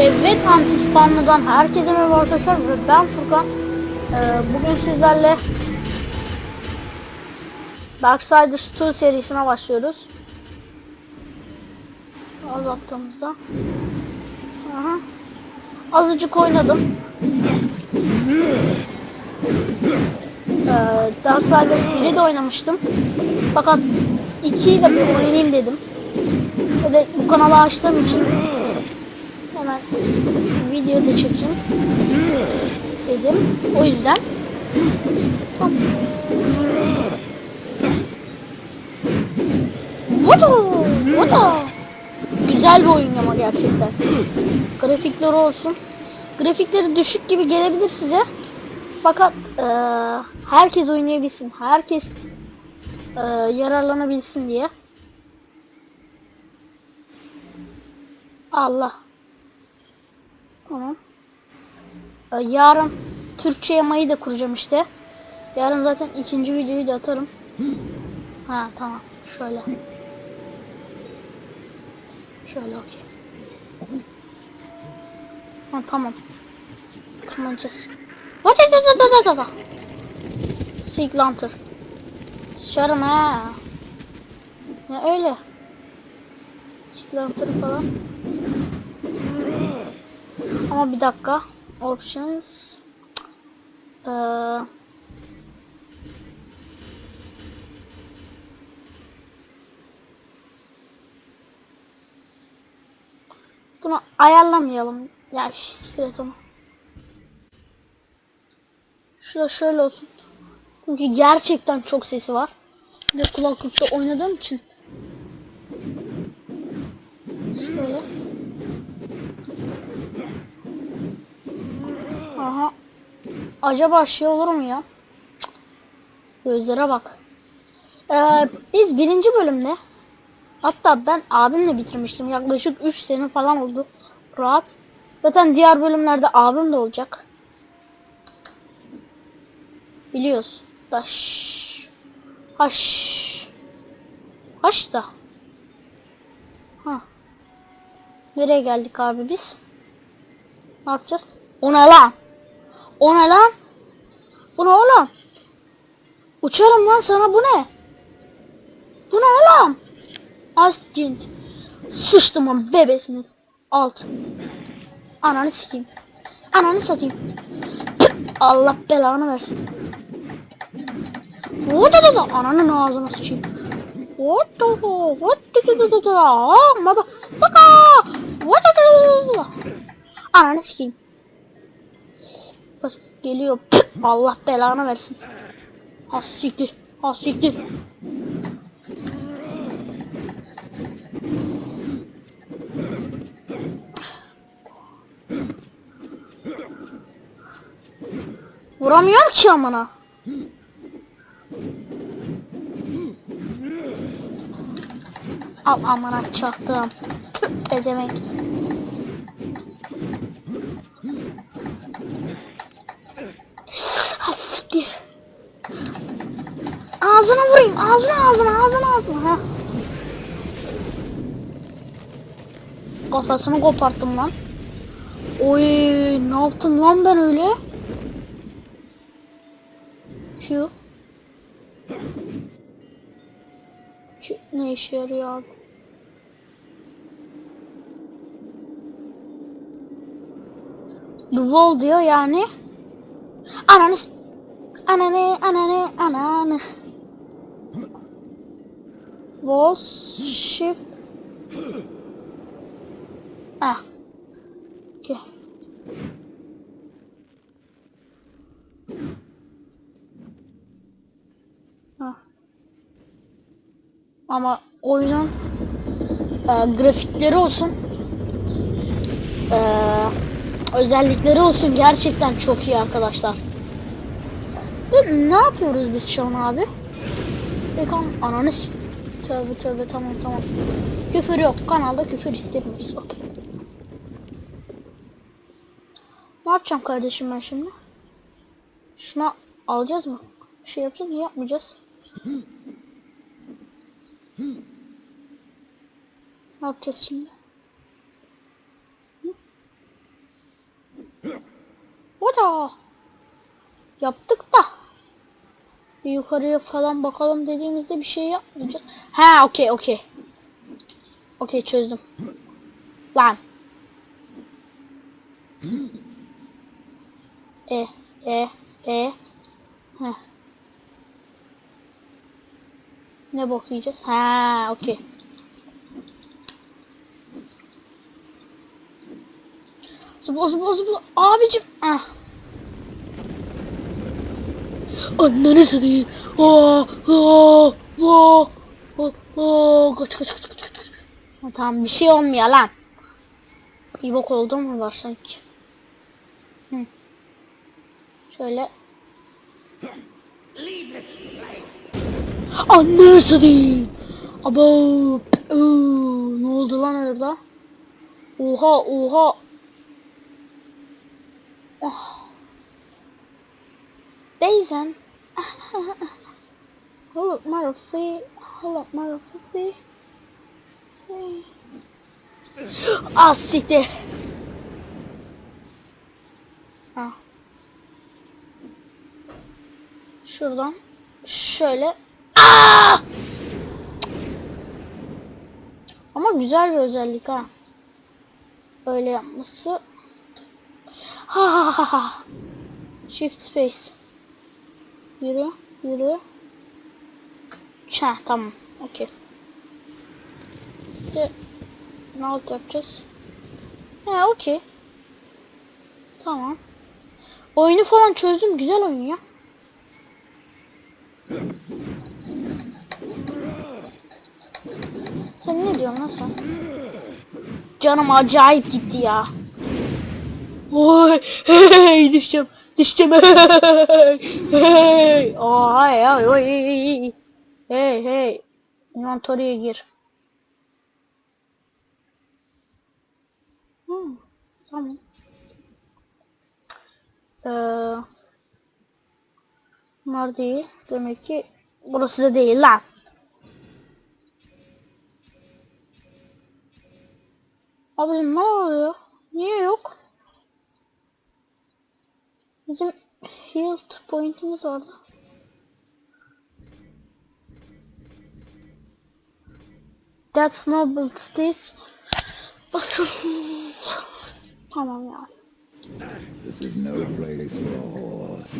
Evet Antispanlı'dan herkese merhaba arkadaşlar ve ben Furkan. Ee, Bugün sizlerle Darksiders 2 serisine başlıyoruz. Azalttığımızda. Aha. Azıcık oynadım ee, Darksiders 1'i de oynamıştım Fakat 2'yi de bir oynayayım dedim Ve de bu kanalı açtığım için Hemen video da çekeyim dedim. O yüzden. Vudu, vudu. Güzel bir oyun ama gerçekten. Grafikleri olsun. Grafikleri düşük gibi gelebilir size. Fakat eee, herkes oynayabilsin. Herkes eee, yararlanabilsin diye. Allah. Tamam. Ee, yarın Türkçe yamayı da kuracağım işte. Yarın zaten ikinci videoyu da atarım. Ha tamam. Şöyle. Şöyle okey. Ha tamam. Just. What da da da da. Sig Lantern. Şarım ha. Ya öyle. Sig Lantern falan. Ama bir dakika. Options. Ee, bunu ayarlamayalım. Ya sikret onu. Şurada şöyle olsun. Çünkü gerçekten çok sesi var. De kulaklıkta oynadığım için. Şöyle. Aha. Acaba şey olur mu ya? Gözlere bak. Ee, biz birinci bölümde hatta ben abimle bitirmiştim. Yaklaşık 3 sene falan oldu. Rahat. Zaten diğer bölümlerde abim de olacak. Biliyoruz. Daş. Haş. Haş da. Ha. Nereye geldik abi biz? Ne yapacağız? O ne lan? O ne lan? Bu ne oğlum? Uçarım lan sana bu ne? Bu ne oğlum? Az cint. Sıçtım lan bebesini. Alt. Ananı sikeyim. Ananı satayım. Allah belanı versin. What the the ananın ağzına sıçayım. What the what the the ah mother fucker what the the Ananı sikeyim. Bak geliyor. Allah belanı versin. Ha siktir. Ha siktir. Vuramıyorum ki amına. Al amına çaktım. Ezemek. Ha siktir. Ağzına vurayım. Ağzına ağzına ağzına ağzına. Ha. Kafasını koparttım lan. Oy ne yaptım lan ben öyle? Q. ne işe yarıyor abi? The wall diyor yani. Ananı Ananı ananı ananı. Wall shift. Ah. Okay. Ah. Ama oyunun e, grafikleri olsun. E, özellikleri olsun gerçekten çok iyi arkadaşlar. Ve ne yapıyoruz biz şu an abi? Ekran ananı Tövbe tövbe tamam tamam. Küfür yok. Kanalda küfür istemiyoruz. Okey. Ne yapacağım kardeşim ben şimdi? Şuna alacağız mı? Bir şey yapacağız mı? Yapmayacağız. Ne yapacağız şimdi? O. Yaptık da. Bir yukarıya falan bakalım dediğimizde bir şey yapmayacağız. Ha okey okey. Okey çözdüm. Lan. E e e. Heh. Ne bok yiyeceğiz? Ha okey. Zıpla zıpla zıpla. Abicim. Ah. Ananı satayım. Aa, aa, aa, aa. Kaç kaç kaç kaç kaç. tamam bir şey olmuyor lan. Bir bok oldu mu var sanki. Hı. Şöyle. Annesi değil. Abo. Ne oldu lan orada? Oha oha. Ah. Bazen. Hello, Marufi. Hello, Marufi. Şey. Ah siktir. Ah. Şuradan şöyle Aa! Ama güzel bir özellik ha. Öyle yapması. Ha ha ha. Shift space. Yürü, yürü. Ha tamam. Okey. İşte ne alt yapacağız? Ha okey. Tamam. Oyunu falan çözdüm. Güzel oyun ya. Sen ne diyorsun lan sen? Canım acayip gitti ya. Oy, hey, düşeceğim, düşeceğim, hey, hey, hey, hey, oy, hey, hey, hey, inventory'e gir. Hmm, tamam. Ee, bunlar değil, demek ki burası da değil lan. Abi ne oluyor? Niye yok? Bizim health point'imiz vardı. That's noble this. tamam ya. This is no place for a horse.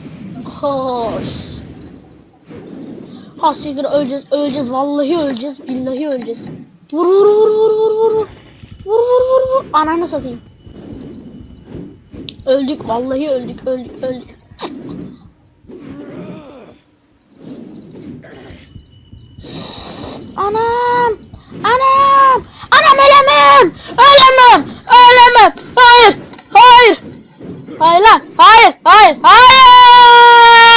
Hoş. Hastiktir öleceğiz, öleceğiz, vallahi öleceğiz, billahi öleceğiz. Vur vur vur vur vur vur. Vur vur vur vur. Ananı satayım. Öldük, vallahi öldük, öldük, öldük. Anam! Anam! Anam ölemem! Ölemem! Ölemem! Hayır! Hayır! Hayır lan! Hayır! Hayır! Hayır!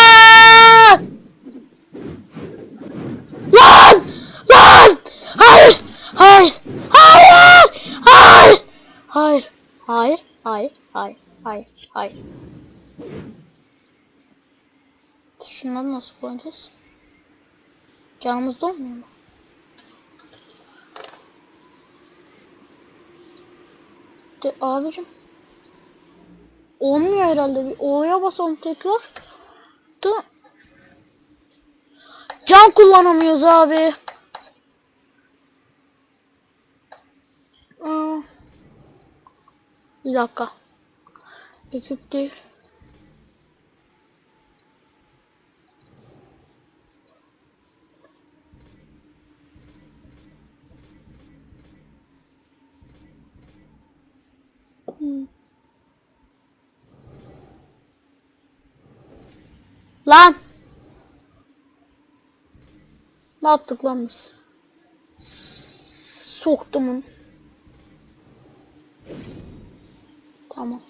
Koyacağız? Canımız dolmuyor mu? De, abicim. Olmuyor herhalde. Bir O'ya basalım tekrar. Da. Can kullanamıyoruz abi. Aa. Bir dakika. Ekip değil. Hmm. Lan! Ne yaptık lan biz? Soktum onu. Tamam.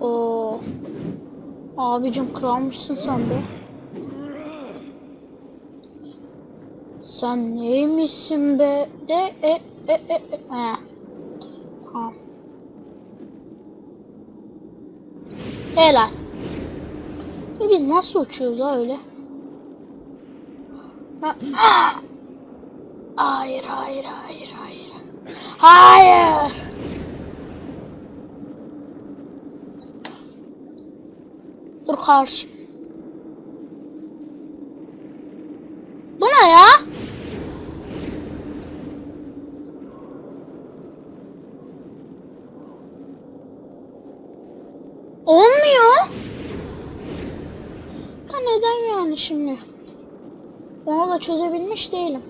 Oo. Abicim kralmışsın sen be. Sen neymişsin be? De e e e e. He. Ha. Helal. E biz nasıl uçuyoruz ha öyle? Ha- Ah! Hayır, hayır, hayır, hayır. Hayır. Dur karşı. Bu ne ya? Olmuyor. Da neden yani şimdi? Onu da çözebilmiş değilim.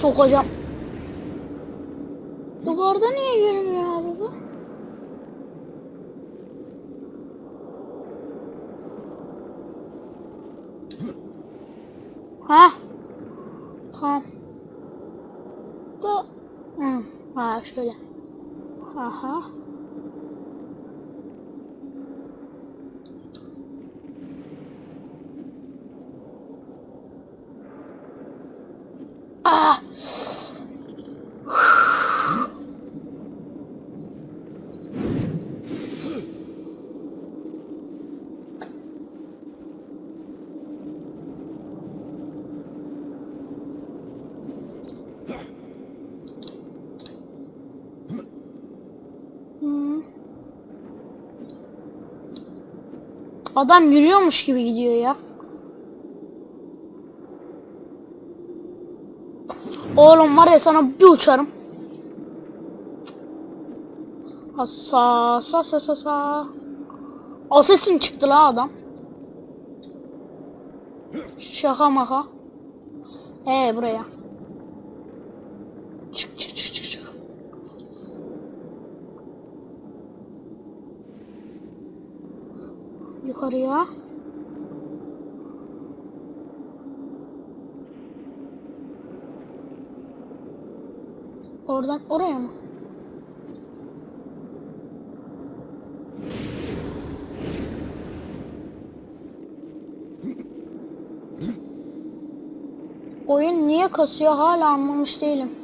Sokacağım. Duvarda niye görünmüyor abi bu? Ha? Tamam. Da. Hı. Ha şöyle. Aha. Ah! Hmm. Adam yürüyormuş gibi gidiyor ya. Oğlum var ya sana bir uçarım. Ha, Sa sa sa sa sa. Asesim çıktı la adam. Şaka maka. Ee buraya. Çık çık. Yukarıya. Oradan oraya mı? Oyun niye kasıyor hala anlamış değilim.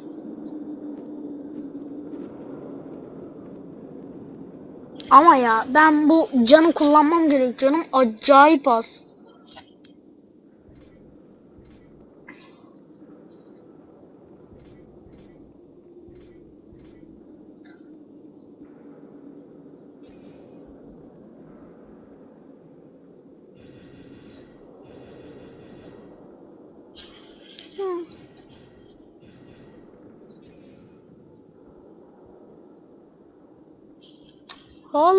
Ama ya ben bu canı kullanmam gerek canım acayip az. Hı.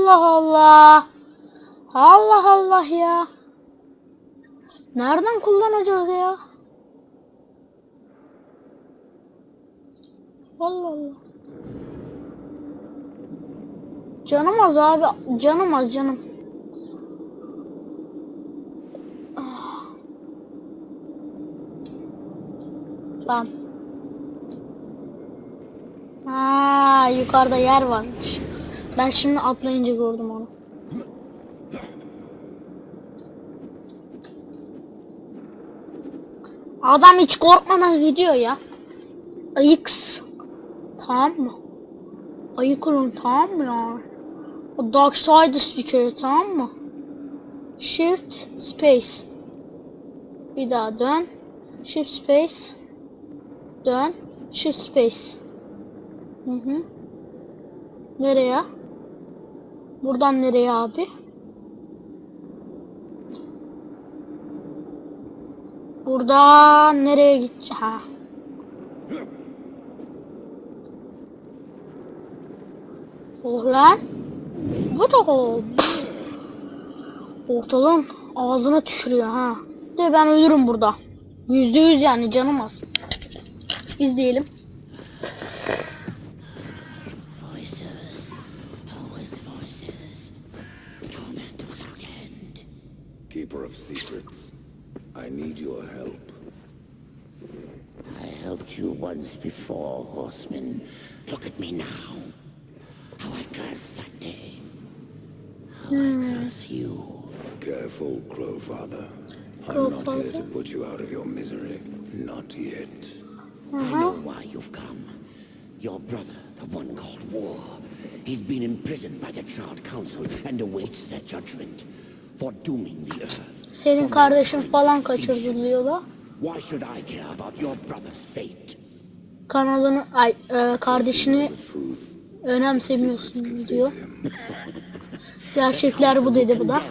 Allah Allah. Allah Allah ya. Nereden kullanacağız ya? Allah Allah. Canım az abi. Canım az canım. Ah. Lan. Ha, yukarıda yer varmış. Ben şimdi atlayınca gördüm onu. Adam hiç korkmadan gidiyor ya. Ayıks. Tamam mı? Ayık olun tamam mı ya? O Dark Side bir kere tamam mı? Shift Space. Bir daha dön. Shift Space. Dön. Shift Space. Hı hı. Nereye? Buradan nereye abi? Buradan nereye gideceğim? Ha. Oh lan. Bu da o. Ortalığın ağzına tükürüyor ha. De ben ölürüm burada. Yüzde yüz yani canım az. İzleyelim. Of secrets, I need your help. I helped you once before, horseman. Look at me now. How I cursed that day. How I hmm. curse you. Careful, Crowfather. I'm not here to put you out of your misery. Not yet. Uh-huh. I know why you've come. Your brother, The one called War. He's been imprisoned by the Child Council and awaits their judgment for dooming the Earth. Senin kardeşin falan kaçırılıyor da. Why should I care about your brother's fate? Kanalını, ay, e, kardeşini önemsemiyorsun diyor. Gerçekler bu dedi bu da.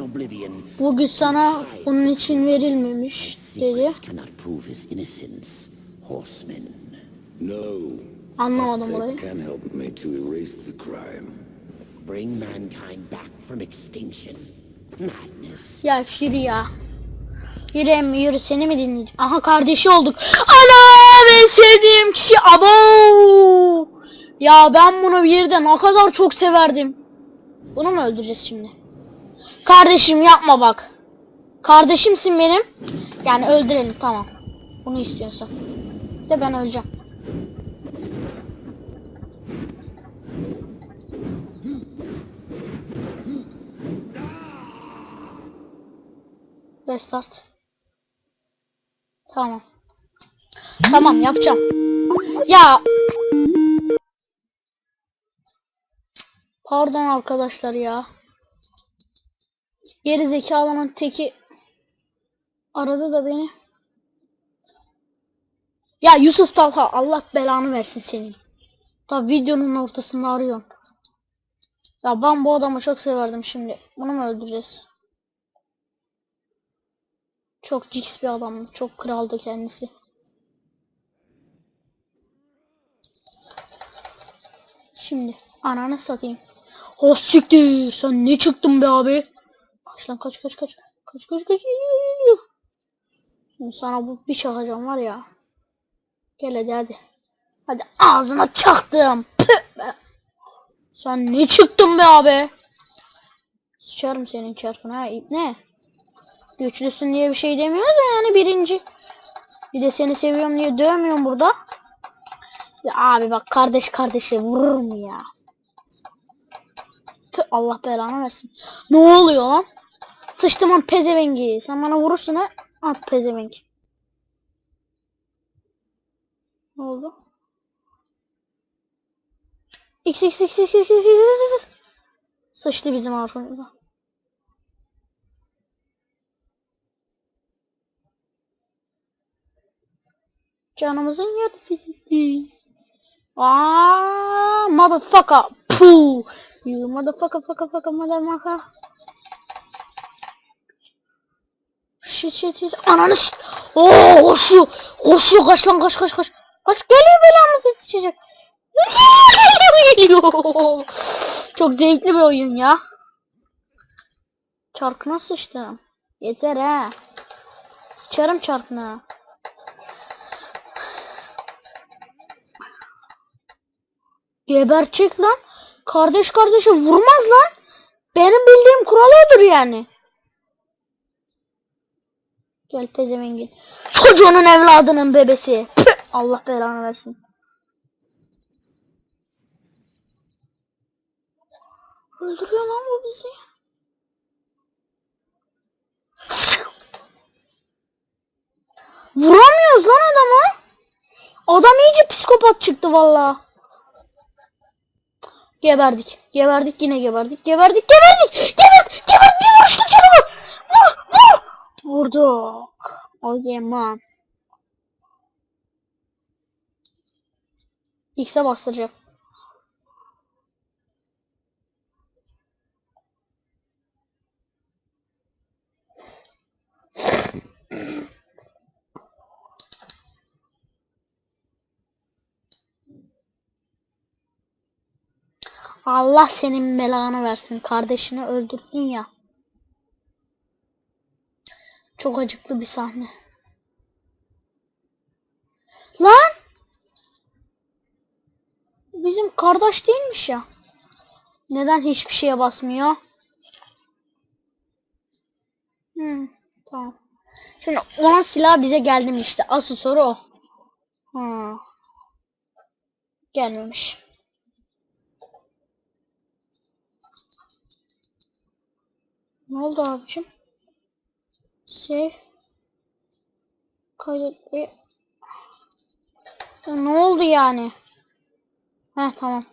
Oblivion. Bu güç sana bunun için verilmemiş dedi. Anlamadım olayı. Bring mankind back from extinction. Madness. Ya yürü ya. Yürü yürü seni mi dinleyeceğim? Aha kardeşi olduk. Ana ben sevdiğim kişi abo. Ya ben bunu bir de ne kadar çok severdim. Bunu mu öldüreceğiz şimdi? Kardeşim yapma bak. Kardeşimsin benim. Yani öldürelim tamam. Bunu istiyorsan. De ben öleceğim. Restart. Tamam. Tamam yapacağım. Ya. Pardon arkadaşlar ya. Geri zekalının teki aradı da beni. Ya Yusuf Talha Allah belanı versin senin. Tabi videonun ortasında arıyorum. Ya ben bu adamı çok severdim şimdi. Bunu mu öldüreceğiz? Çok cix bir adamdı. Çok kraldı kendisi. Şimdi ananı satayım. Oh siktir sen ne çıktın be abi? Kaç lan kaç kaç kaç. Kaç kaç kaç. Şimdi sana bu bir çakacağım var ya. Gel hadi hadi. Hadi ağzına çaktım. Püh be. Sen ne çıktın be abi? Sıçarım senin çarpına ne? Güçlüsün diye bir şey demiyor da yani birinci. Bir de seni seviyorum diye dövmüyorum burada. Ya abi bak kardeş kardeşe vurur mu ya? Tüh, Allah belanı versin. Ne oluyor lan? Sıçtım lan pezevengi. Sen bana vurursun ha. At pezevengi. Ne oldu? X x x x x x x Sıçtı bizim arkamıza. Canımızın yarısı gitti. Aa, motherfucker. Puh. You motherfucker, fucker, fucker, motherfucker. Shit, shit, shit. Ananı s- Oo, koşuyor. Koşuyor. Kaç lan kaç kaç kaç. Kaç geliyor belamı sesi çıkacak. Çok zevkli bir oyun ya. Çarkına sıçtım. Yeter ha. Sıçarım çarkına. Geberçek lan. Kardeş kardeşe vurmaz lan. Benim bildiğim kural odur yani. Gel pezevengin. Çocuğunun evladının bebesi. Allah belanı versin. Öldürüyor lan bu bizi. Vuramıyoruz lan adama. Adam iyice psikopat çıktı vallahi. Geberdik. Geberdik yine geberdik. Geberdik geberdik. Gebert. Gebert bir vuruşluk canı var. Vur. Vur. Vurduk. O yeman. X'e bastıracak. Allah senin belanı versin. Kardeşini öldürdün ya. Çok acıklı bir sahne. Lan! Bizim kardeş değilmiş ya. Neden hiçbir şeye basmıyor? Hmm, tamam. Şimdi onun silahı bize geldi mi işte? Asıl soru o. Ha. Gelmemiş. Ne oldu abicim? Save. Kaydet ve Ne oldu yani? Heh tamam.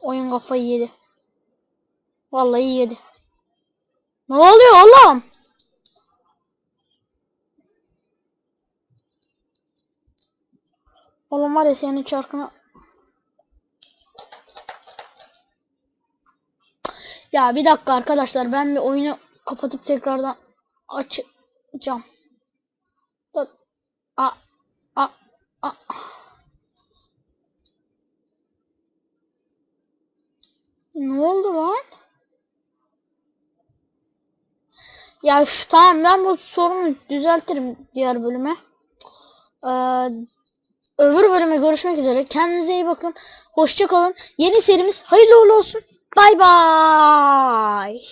Oyun kafayı yedi. Vallahi yedi. Ne oluyor oğlum? Oğlum var ya senin çarkını... Ya bir dakika arkadaşlar ben bir oyunu kapatıp tekrardan açacağım. A a a Ne oldu lan? Ya şu, tamam ben bu sorunu düzeltirim diğer bölüme. Ee, öbür bölüme görüşmek üzere. Kendinize iyi bakın. Hoşça kalın. Yeni serimiz hayırlı uğurlu olsun. Bay bay.